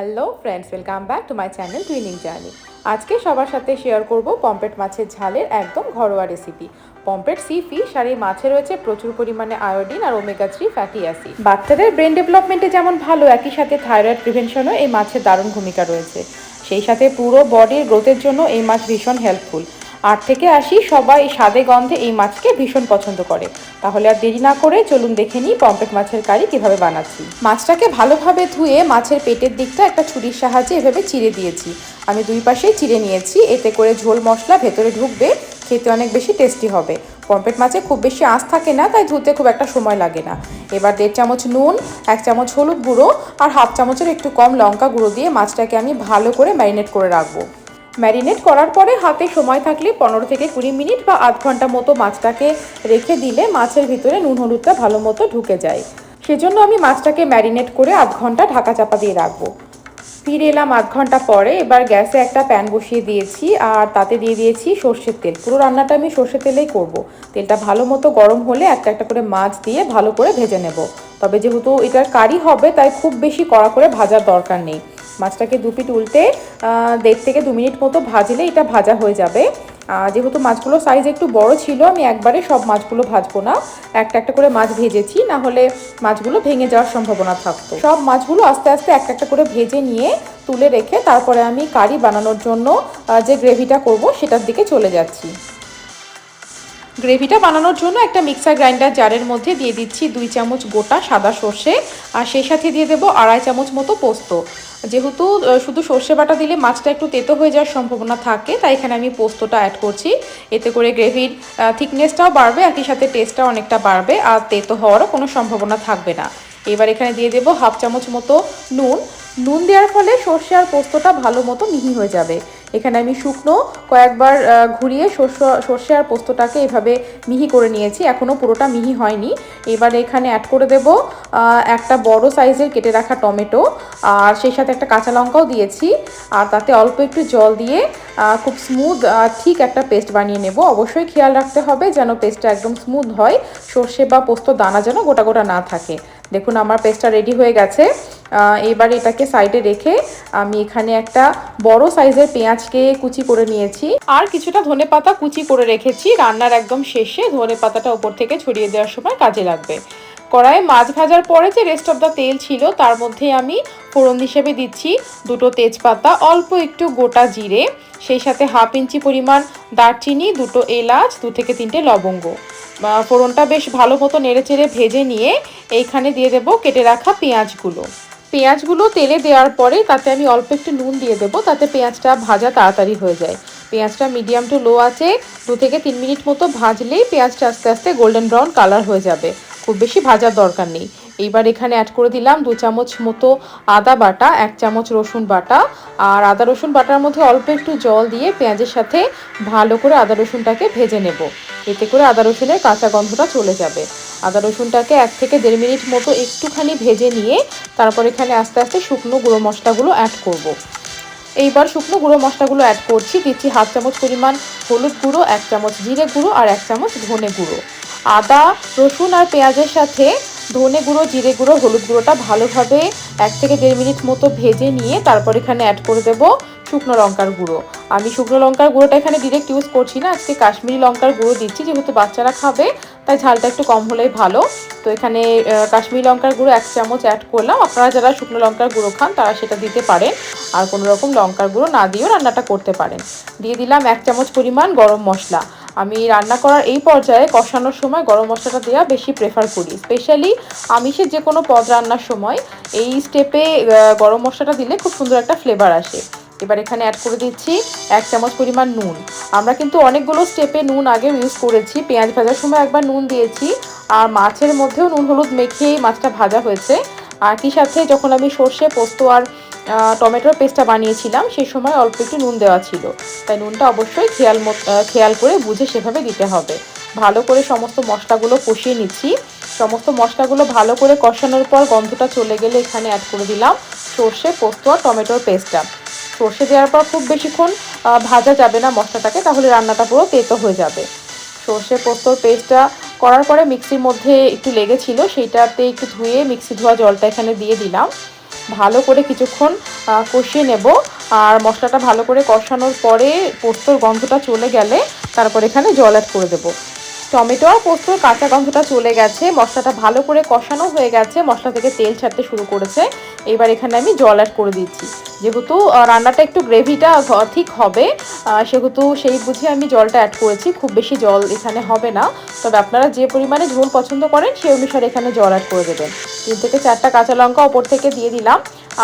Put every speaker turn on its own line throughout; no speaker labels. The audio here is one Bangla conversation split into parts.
Hello friends welcome back to my channel twinning journey আজকে সবার সাথে শেয়ার করব পম্পেট মাছের ঝালের একদম ঘরোয়া রেসিপি পম্পেট সি ফিশ আর এই মাছে রয়েছে প্রচুর পরিমাণে আয়োডিন আর ওমেগা থ্রি ফ্যাটি অ্যাসিড বাচ্চাদের ব্রেন ডেভেলপমেন্টে যেমন ভালো, একই সাথে থাইরয়েড প্রিভেনশনও এই মাছের দারুণ ভূমিকা রয়েছে। সেই সাথে পুরো বডির গ্রোথের জন্য এই মাছ ভীষণ হেল্পফুল আট থেকে আসি সবাই স্বাদে গন্ধে এই মাছকে ভীষণ পছন্দ করে। তাহলে আর দেরি না করে চলুন দেখে নিই পম্পেট মাছের কারি কীভাবে বানাচ্ছি। মাছটাকে ভালোভাবে ধুয়ে মাছের পেটের দিকটা একটা ছুরির সাহায্যে এভাবে চিড়ে দিয়েছি। আমি দুই পাশেই চিড়ে নিয়েছি, এতে করে ঝোল মশলা ভেতরে ঢুকবে, খেতে অনেক বেশি টেস্টি হবে। পম্পেট মাছে খুব বেশি আঁশ থাকে না, তাই ধুতে খুব একটা সময় লাগে না। এবার দেড় চামচ নুন, এক চামচ হলুদ গুঁড়ো আর হাফ চামচের একটু কম লঙ্কা গুঁড়ো দিয়ে মাছটাকে আমি ভালো করে ম্যারিনেট করে রাখব। ম্যারিনেট করার পরে হাতে সময় থাকলে পনেরো থেকে কুড়ি মিনিট বা আধ ঘণ্টা মতো মাছটাকে রেখে দিলে মাছের ভিতরে নুন হলুদটা ভালো মতো ঢুকে যায়। সেজন্য আমি মাছটাকে ম্যারিনেট করে আধ ঘণ্টা ঢাকা চাপা দিয়ে রাখব। ফিরে এলাম আধ ঘণ্টা পরে, এবার গ্যাসে একটা প্যান বসিয়ে দিয়েছি আর তাতে দিয়ে দিয়েছি সর্ষের তেল। পুরো রান্নাটা আমি সর্ষের তেলেই করব। তেলটা ভালো মতো গরম হলে একটা একটা করে মাছ দিয়ে ভালো করে ভেজে নেব। তবে যেহেতু এটার কারি হবে, তাই খুব বেশি কড়া করে ভাজার দরকার নেই। মাছটাকে দু পিট উল্টে দেড় থেকে দু মিনিট মতো ভাজলে এটা ভাজা হয়ে যাবে। যেহেতু মাছগুলো সাইজ একটু বড় ছিল, আমি একবারে সব মাছগুলো ভাজবো না। একটা একটা করে মাছ ভেজেছি, না হলে মাছগুলো ভেঙে যাওয়ার সম্ভাবনা থাকতো। সব মাছগুলো আস্তে আস্তে একটা একটা করে ভেজে নিয়ে তুলে রেখে তারপরে আমি কারি বানানোর জন্য যে গ্রেভিটা করব, সেটার দিকে চলে যাচ্ছি। গ্রেভিটা বানানোর জন্য একটা মিক্সার গ্রাইন্ডার জারের মধ্যে দিয়ে দিচ্ছি দুই চামচ গোটা সাদা সর্ষে, আর সেই সাথে দিয়ে দেবো আড়াই চামচ মতো পোস্ত। যেহেতু শুধু সর্ষে বাটা দিলে মাছটা একটু তেতো হয়ে যাওয়ার সম্ভাবনা থাকে, তাই এখানে আমি পোস্তটা অ্যাড করছি। এতে করে গ্রেভির থিকনেসটাও বাড়বে, একই সাথে টেস্টটাও অনেকটা বাড়বে, আর তেতো হওয়ারও কোনো সম্ভাবনা থাকবে না। এবার এখানে দিয়ে দেবো হাফ চামচ মতো নুন। নুন দেওয়ার ফলে সর্ষে আর পোস্তটা ভালো মতো মিহি হয়ে যাবে। এখানে আমি শুকনো কয়েকবার ঘুরিয়ে সর্ষ, সর্ষে আর পোস্তটাকে এভাবে মিহি করে নিয়েছি। এখনও পুরোটা মিহি হয়নি। এবার এখানে অ্যাড করে দেব একটা বড় সাইজের কেটে রাখা টমেটো, আর সেই সাথে একটা কাঁচা লঙ্কাও দিয়েছি। আর তাতে অল্প একটু জল দিয়ে খুব স্মুথ ঠিক একটা পেস্ট বানিয়ে নেব। অবশ্যই খেয়াল রাখতে হবে যেন পেস্টটা একদম স্মুথ হয়। সর্ষে বা পোস্ত দানা যেন গোটা গোটা না থাকে। দেখুন আমার পেস্টটা রেডি হয়ে গেছে। এবার এটাকে সাইডে রেখে আমি এখানে একটা বড় সাইজের পেঁয়াজকে কুচি করে নিয়েছি। আর কিছুটা ধনে পাতা কুচি করে রেখেছি। রান্নার একদম শেষে ধনে পাতাটা ওপর থেকে ছড়িয়ে দেওয়ার সময় কাজে লাগবে। কড়াইয়ে মাছ ভাজার পরে যে রেস্ট অফ দ্য তেল ছিল, তার মধ্যে আমি ফোড়ন হিসেবে দিচ্ছি দুটো তেজপাতা, অল্প একটু গোটা জিরে, সেই সাথে হাফ ইঞ্চি পরিমাণ দারচিনি, দুটো এলাচ, দু থেকে তিনটে লবঙ্গ। ফোড়নটা বেশ ভালো মতো নেড়ে চেড়ে ভেজে নিয়ে এইখানে দিয়ে দেবো কেটে রাখা পেঁয়াজগুলো। পেঁয়াজগুলো তেলে দেওয়ার পরে তাতে আমি অল্প একটু নুন দিয়ে দেবো, তাতে পেঁয়াজটা ভাজা তাড়াতাড়ি হয়ে যায়। পেঁয়াজটা মিডিয়াম টু লো আছে, দু থেকে তিন মিনিট মতো ভাজলেই পেঁয়াজটা আস্তে আস্তে গোল্ডেন ব্রাউন কালার হয়ে যাবে। খুব বেশি ভাজার দরকার নেই। এইবার এখানে অ্যাড করে দিলাম দু চামচ মতো আদা বাটা, এক চামচ রসুন বাটা। আর আদা রসুন বাটার মধ্যে অল্প একটু জল দিয়ে পেঁয়াজের সাথে ভালো করে আদা রসুনটাকে ভেজে নেব। এতে করে আদা রসুনের কাঁচা গন্ধটা চলে যাবে। আদা রসুনটাকে এক থেকে দেড় মিনিট মতো একটুখানি ভেজে নিয়ে তারপর এখানে আস্তে আস্তে শুকনো গুঁড়ো মশলাগুলো অ্যাড করব। এইবার শুকনো গুঁড়ো মশলাগুলো অ্যাড করছি, দিচ্ছি হাফ চামচ পরিমাণ হলুদ গুঁড়ো, এক চামচ জিরে গুঁড়ো আর এক চামচ ধনে গুঁড়ো আদা, রসুন আর পেঁয়াজের সাথে ধনে গুঁড়ো, জিরে গুঁড়ো, হলুদ গুঁড়োটা ভালোভাবে এক থেকে দেড় মিনিট মতো ভেজে নিয়ে তারপর এখানে অ্যাড করে দেব শুকনো লঙ্কার গুঁড়ো। আমি শুকনো লঙ্কার গুঁড়োটা এখানে ডিরেক্ট ইউজ করছি না, আজকে কাশ্মীরি লঙ্কার গুঁড়ো দিচ্ছি, যেহেতু বাচ্চারা খাবে, তাই ঝালটা একটু কম হলেই ভালো। তো এখানে কাশ্মীরি লঙ্কার গুঁড়ো এক চামচ অ্যাড করলাম। আপনারা যারা শুকনো লঙ্কার গুঁড়ো খান, তারা সেটা দিতে পারেন। আর কোনো রকম লঙ্কার গুঁড়ো না দিয়েও রান্নাটা করতে পারেন। দিয়ে দিলাম এক চামচ পরিমাণ গরম মশলা। আমি রান্না করার এই পর্যায়ে কষানোর সময় গরম মশলাটা দেওয়া বেশি প্রেফার করি। স্পেশালি আমিষের যে কোনো পদ রান্নার সময় এই স্টেপে গরম মশলাটা দিলে খুব সুন্দর একটা ফ্লেভার আসে। এবার এখানে অ্যাড করে দিচ্ছি এক চামচ পরিমাণ নুন। আমরা কিন্তু অনেকগুলো স্টেপে নুন আগে ইউজ করেছি। পেঁয়াজ ভাজার সময় একবার নুন দিয়েছি। আর মাছের মধ্যেও নুন হলুদ মেখেই মাছটা ভাজা হয়েছে। আর কি সাথে যখন আমি সর্ষে, পোস্ত আর টমেটোর পেস্টটা বানিয়েছিলাম সেই সময় অল্প একটু নুন দেওয়া ছিল। তাই নুনটা অবশ্যই খেয়াল খেয়াল করে বুঝে সেভাবে দিতে হবে। ভালো করে সমস্ত মশলাগুলো কষিয়ে নিচ্ছি। সমস্ত মশলাগুলো ভালো করে কষানোর পর গন্ধটা চলে গেলে এখানে অ্যাড করে দিলাম সর্ষে, পোস্ত আর টমেটোর পেস্টটা। সর্ষে দেওয়ার পর খুব বেশিক্ষণ ভাজা যাবে না মশলাটাকে, তাহলে রান্নাটা পুরো তেতো হয়ে যাবে। সর্ষে পোস্তর পেস্টটা করার পরে মিক্সির মধ্যে একটু লেগেছিল সেইটাতে একটু ধুয়ে মিক্সি ধোয়া জলটা এখানে দিয়ে দিলাম। ভালো করে কিছুক্ষণ কষিয়ে নেব। আর মশলাটা ভালো করে কষানোর পরে পোস্তর গন্ধটা চলে গেলে তারপর এখানে জল অ্যাড করে দেবো। টমেটো আর পোস্তর কাঁচা গন্ধটা চলে গেছে। মশলাটা ভালো করে কষানো হয়ে গেছে। মশলা থেকে তেল ছাড়তে শুরু করেছে। এবার এখানে আমি জল অ্যাড করে দিচ্ছি। যেহেতু রান্নাটা একটু গ্রেভিটা ঠিক হবে সেহেতু সেই বুঝে আমি জলটা অ্যাড করেছি। খুব বেশি জল এখানে হবে না। তবে আপনারা যে পরিমাণে ঝোল পছন্দ করেন, সেই অনুসারে এখানে জল অ্যাড করে দেবেন। তিন থেকে চারটা কাঁচা লঙ্কা ওপর থেকে দিয়ে দিলাম।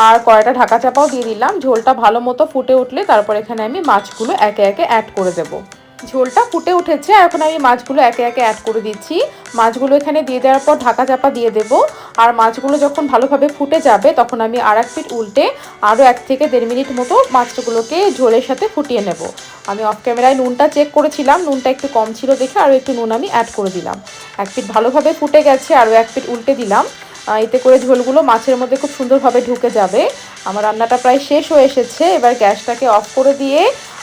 আর কয়টা ঢাকা চাপাও দিয়ে দিলাম। ঝোলটা ভালো মতো ফুটে উঠলে তারপর এখানে আমি মাছগুলো একে একে অ্যাড করে দেবো। ঝোলটা ফুটে উঠেছে। এখন আমি মাছগুলো একে একে অ্যাড করে দিচ্ছি। মাছগুলো এখানে দিয়ে দেওয়ার পর ঢাকা চাপা দিয়ে দেব। আর মাছগুলো যখন ভালোভাবে ফুটে যাবে, তখন আমি আর এক পিঠ উল্টে আরও এক থেকে দেড় মিনিট মতো মাছগুলোকে ঝোলের সাথে ফুটিয়ে নেব। আমি অফ ক্যামেরায় নুনটা চেক করেছিলাম। নুনটা একটু কম ছিল দেখে আরও একটু নুন আমি অ্যাড করে দিলাম। এক পিঠ ভালোভাবে ফুটে গেছে আরও এক পিঠ উল্টে দিলাম। এতে করে ঝোলগুলো মাছের মধ্যে খুব সুন্দরভাবে ঢুকে যাবে। আমার রান্নাটা প্রায় শেষ হয়ে এসেছে। এবার গ্যাসটাকে অফ করে দিয়ে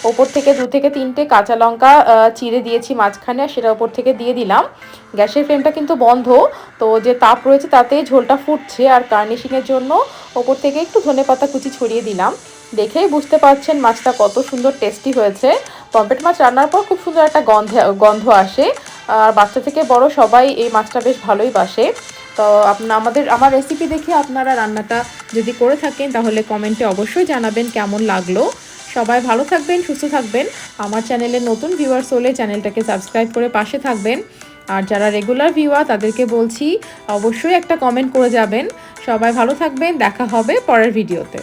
ওপর থেকে দু থেকে তিনটে কাঁচা লঙ্কা চিড়ে দিয়েছি মাঝখানে, সেটা ওপর থেকে দিয়ে দিলাম। গ্যাসের ফ্লেমটা কিন্তু বন্ধ, তো যে তাপ রয়েছে তাতে ঝোলটা ফুটছে, আর গার্নিশিংয়ের জন্য ওপর থেকে একটু ধনে পাতা কুচি ছড়িয়ে দিলাম। দেখেই বুঝতে পারছেন মাছটা কত সুন্দর টেস্টি হয়েছে। পম্পেট মাছ রান্নার পর খুব সুন্দর একটা গন্ধে, গন্ধ আসে, আর বাচ্চা থেকে বড় সবাই এই মাছটা বেশ ভালোই বাসে। তো আপনার আমাদের, আমার রেসিপি দেখে আপনারা রান্নাটা যদি করে থাকেন, তাহলে কমেন্টে অবশ্যই জানাবেন কেমন লাগল। সবাই ভালো থাকবেন, সুস্থ থাকবেন। আমার চ্যানেলের নতুন ভিউয়ার্স হলে চ্যানেলটাকে সাবস্ক্রাইব করে পাশে থাকবেন। আর যারা রেগুলার ভিউয়ার তাদেরকে বলছি, অবশ্যই একটা কমেন্ট করে যাবেন। সবাই ভালো থাকবেন, দেখা হবে পরের ভিডিওতে